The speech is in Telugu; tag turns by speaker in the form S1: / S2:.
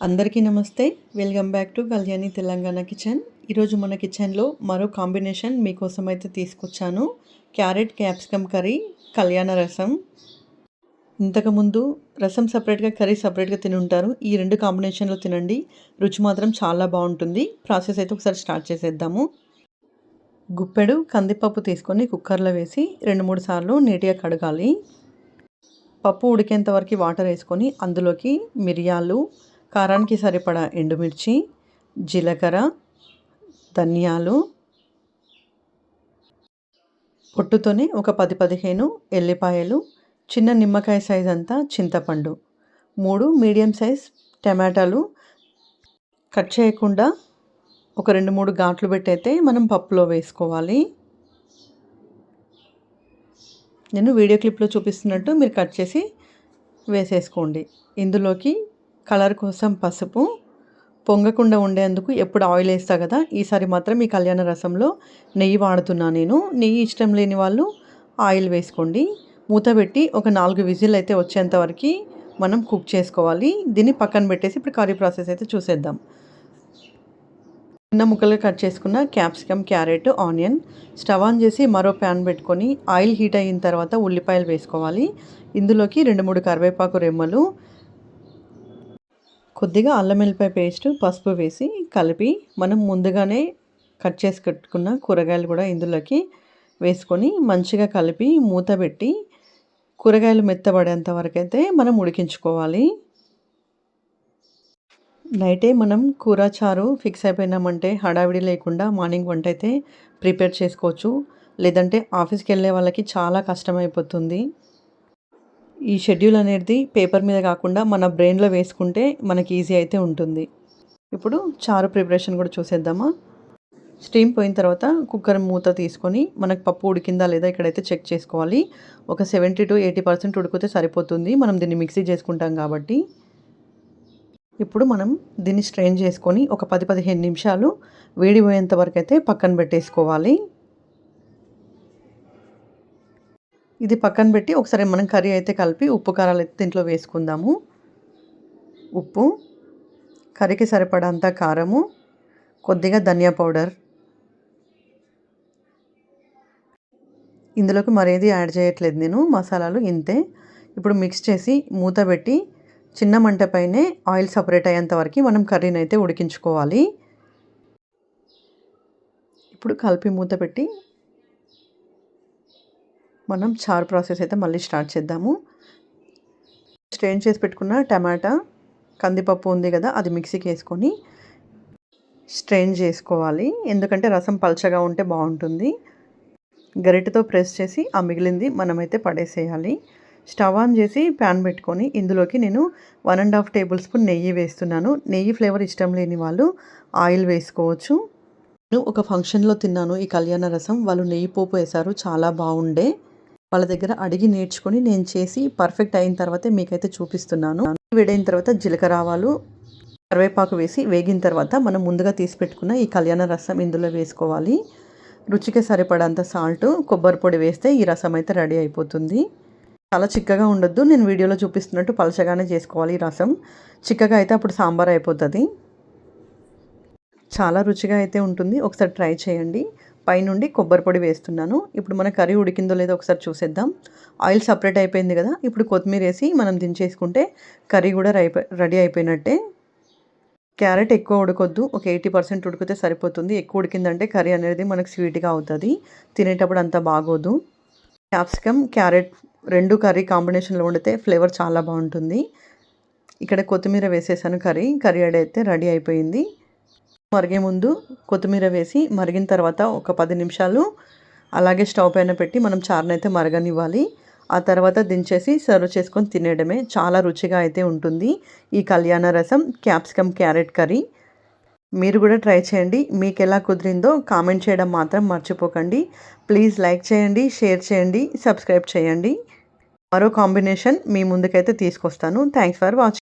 S1: అందరికీ నమస్తే. Welcome back to Kalyani Telangana kitchen ఈరోజు మన కిచెన్లో మరో కాంబినేషన్ మీకోసం అయితే తీసుకొచ్చాను. క్యారెట్ క్యాప్సికమ్ కర్రీ కళ్యాణ రసం. ఇంతకుముందు రసం సపరేట్గా కర్రీ సపరేట్గా తిని ఉంటారు ఈ రెండు కాంబినేషన్లో తినండి. రుచి మాత్రం చాలా బాగుంటుంది. ప్రాసెస్ అయితే ఒకసారి స్టార్ట్ చేసేద్దాము. గుప్పెడు కందిపప్పు తీసుకొని కుక్కర్లో వేసి రెండు మూడు సార్లు నీట్గా కడగాలి. పప్పు ఉడికేంత వరకు వాటర్ వేసుకొని అందులోకి మిరియాలు కారానికి సరిపడా ఎండుమిర్చి జీలకర్ర ధనియాలు పొట్టుతోనే ఒక పది పదిహేను ఎల్లిపాయలు చిన్న నిమ్మకాయ సైజ్ అంతా చింతపండు మూడు మీడియం సైజ్ టమాటాలు. కట్ చేయకుండా ఒక రెండు మూడు ఘాట్లు పెట్టయితే మనం పప్పులో వేసుకోవాలి. నేను వీడియో క్లిప్లో చూపిస్తున్నట్టు మీరు కట్ చేసి వేసేసుకోండి. ఇందులోకి కలర్ కోసం పసుపు పొంగకుండా ఉండేందుకు ఎప్పుడు ఆయిల్ వేస్తా కదా ఈసారి మాత్రం ఈ కళ్యాణ రసంలో నెయ్యి వాడుతున్నా నేను. నెయ్యి ఇష్టం లేని వాళ్ళు ఆయిల్ వేసుకోండి. మూత పెట్టి ఒక నాలుగు విజిల్ అయితే వచ్చేంత వరకు మనం కుక్ చేసుకోవాలి. దీన్ని పక్కన పెట్టేసి ఇప్పుడు కర్రీ ప్రాసెస్ అయితే చూసేద్దాం. చిన్న ముక్కలు కట్ చేసుకున్న capsicum carrot onion stove on చేసి మరో ప్యాన్ పెట్టుకొని ఆయిల్ హీట్ అయిన తర్వాత ఉల్లిపాయలు వేసుకోవాలి. ఇందులోకి రెండు మూడు కరివేపాకు రెమ్మలు కొద్దిగా అల్లం వెల్లిపాయ పేస్ట్ పసుపు వేసి కలిపి మనం ముందుగానే కట్ చేసి కట్టుకున్న కూరగాయలు కూడా ఇందులోకి వేసుకొని మంచిగా కలిపి మూత పెట్టి కూరగాయలు మెత్తబడేంత వరకు అయితే మనం ఉడికించుకోవాలి. నైటే మనం కూర చారు ఫిక్స్ అయిపోయినామంటే హడావిడి లేకుండా మార్నింగ్ వంట అయితే ప్రిపేర్ చేసుకోవచ్చు. లేదంటే ఆఫీస్కి వెళ్ళే వాళ్ళకి చాలా కష్టమైపోతుంది. ఈ షెడ్యూల్ అనేది పేపర్ మీద కాకుండా మన బ్రెయిన్లో వేసుకుంటే మనకి ఈజీ అయితే ఉంటుంది. ఇప్పుడు చారు ప్రిపరేషన్ కూడా చూసేద్దామా? స్టీమ్ పోయిన తర్వాత కుక్కర్ మూత తీసుకొని మనకు పప్పు ఉడికిందా లేదా ఇక్కడైతే చెక్ చేసుకోవాలి. ఒక సెవెంటీ టు ఎయిటీ పర్సెంట్ ఉడికితే సరిపోతుంది. మనం దీన్ని మిక్సీ చేసుకుంటాం కాబట్టి. ఇప్పుడు మనం దీన్ని స్ట్రెయిన్ చేసుకొని ఒక పది పదిహేను నిమిషాలు వేడిపోయేంత వరకు అయితే పక్కన పెట్టేసుకోవాలి. ఇది పక్కన పెట్టి ఒకసారి మనం కర్రీ అయితే కలిపి ఉప్పు కారాలు అయితే దీంట్లో వేసుకుందాము. ఉప్పు కర్రీకి సరిపడంత కారము కొద్దిగా ధనియా పౌడర్. ఇందులోకి మరేది యాడ్ చేయట్లేదు నేను మసాలాలు ఇంతే. ఇప్పుడు మిక్స్ చేసి మూత పెట్టి చిన్న మంట పైనే ఆయిల్ సపరేట్ అయ్యేంత వరకు మనం కర్రీని అయితే ఉడికించుకోవాలి. ఇప్పుడు కలిపి మూత పెట్టి మనం చారు ప్రాసెస్ అయితే మళ్ళీ స్టార్ట్ చేద్దాము. స్ట్రెయిన్ చేసి పెట్టుకున్న టమాటా కందిపప్పు ఉంది కదా అది మిక్సీకి వేసుకొని స్ట్రెయిన్ చేసుకోవాలి. ఎందుకంటే రసం పల్చగా ఉంటే బాగుంటుంది. గరిటెతో ప్రెస్ చేసి ఆ మిగిలింది మనమైతే పడేసేయాలి. స్టవ్ ఆన్ చేసి ప్యాన్ పెట్టుకొని ఇందులోకి నేను one and half tablespoon నెయ్యి వేస్తున్నాను. నెయ్యి ఫ్లేవర్ ఇష్టం లేని వాళ్ళు ఆయిల్ వేసుకోవచ్చు. నేను ఒక ఫంక్షన్లో తిన్నాను ఈ కళ్యాణ రసం. వాళ్ళు నెయ్యి పోపు వేశారు. చాలా బాగుండే. వాళ్ళ దగ్గర అడిగి నేర్చుకొని నేను చేసి పర్ఫెక్ట్ అయిన తర్వాతే మీకైతే చూపిస్తున్నాను. వేడైన తర్వాత జీలకర్ర ఆవాలు కరివేపాకు వేసి వేగిన తర్వాత మనం ముందుగా తీసి పెట్టుకున్న ఈ కళ్యాణ రసం ఇందులో వేసుకోవాలి. రుచికి సరిపడంత సాల్ట్ కొబ్బరి పొడి వేస్తే ఈ రసం అయితే రెడీ అయిపోతుంది. చాలా చిక్కగా ఉండొద్దు నేను వీడియోలో చూపిస్తున్నట్టు పలచగానే చేసుకోవాలి ఈ రసం. చిక్కగా అయితే అప్పుడు సాంబార్ అయిపోతుంది. చాలా రుచిగా అయితే ఉంటుంది. ఒకసారి ట్రై చేయండి. పైనుండి కొబ్బరి పొడి వేస్తున్నాను. ఇప్పుడు మన కర్రీ ఉడికిందో లేదో ఒకసారి చూసేద్దాం. ఆయిల్ సపరేట్ అయిపోయింది కదా ఇప్పుడు కొత్తిమీర వేసి మనం దించేసుకుంటే కర్రీ కూడా రెడీ అయిపోయినట్టే. క్యారెట్ ఎక్కువ ఉడకొద్దు ఒక ఎయిటీ పర్సెంట్ ఉడికితే సరిపోతుంది. ఎక్కువ ఉడికిందంటే కర్రీ అనేది మనకు స్వీట్గా అవుతుంది. తినేటప్పుడు అంత బాగోదు. క్యాప్సికమ్ క్యారెట్ రెండు కర్రీ కాంబినేషన్లో వండితే ఫ్లేవర్ చాలా బాగుంటుంది. ఇక్కడ కొత్తిమీర వేసేసాను కర్రీ. కర్రీ అయితే రెడీ అయిపోయింది. మరిగే ముందు కొత్తిమీర వేసి మరిగిన తర్వాత ఒక పది నిమిషాలు అలాగే స్టవ్ పైన పెట్టి మనం చారునైతే మరగనివ్వాలి. ఆ తర్వాత దించేసి సర్వ్ చేసుకొని తినేయడమే చాలా రుచిగా అయితే ఉంటుంది. ఈ కళ్యాణ రసం క్యాప్సికమ్ క్యారెట్ కర్రీ మీరు కూడా ట్రై చేయండి. మీకు ఎలా కుదిరిందో కామెంట్ చేయడం మాత్రం మర్చిపోకండి. ప్లీజ్ లైక్ చేయండి షేర్ చేయండి సబ్స్క్రైబ్ చేయండి. మరో కాంబినేషన్ మీ ముందుకైతే తీసుకొస్తాను. Thanks for watching